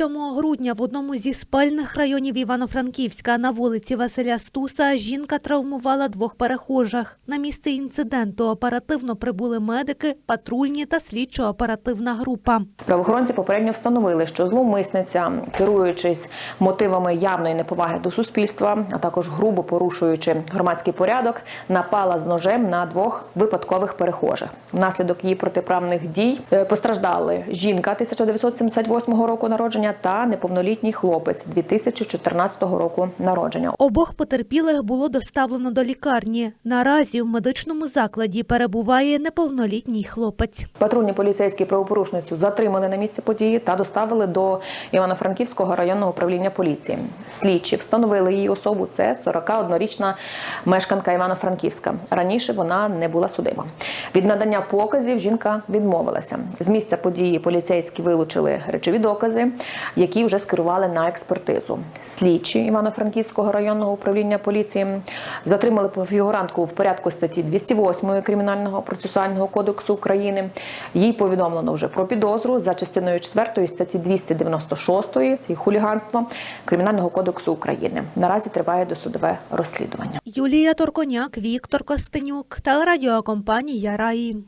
27 грудня в одному зі спальних районів Івано-Франківська на вулиці Василя Стуса жінка травмувала двох перехожих. На місце інциденту оперативно прибули медики, патрульні та слідчо-оперативна група. Правоохоронці попередньо встановили, що зловмисниця, керуючись мотивами явної неповаги до суспільства, а також грубо порушуючи громадський порядок, напала з ножем на двох випадкових перехожих. Внаслідок її протиправних дій е, постраждали жінка 1978 року народження та неповнолітній хлопець 2014 року народження. Обох потерпілих було доставлено до лікарні. Наразі в медичному закладі перебуває неповнолітній хлопець. Патрульні поліцейські правопорушницю затримали на місці події та доставили до Івано-Франківського районного управління поліції. Слідчі встановили її особу. Це 41-річна мешканка Івано-Франківська. Раніше вона не була судима. Від надання показів жінка відмовилася. З місця події поліцейські вилучили речові докази, які вже скерували на експертизу. Слідчі Івано-Франківського районного управління поліції затримали фігурантку в порядку статті 208 Кримінального процесуального кодексу України. Їй повідомлено вже про підозру за частиною 4 статті 296 це хуліганство Кримінального кодексу України. Наразі триває досудове розслідування. Юлія Торконяк, Віктор Костенюк, телерадіокомпанія Раї.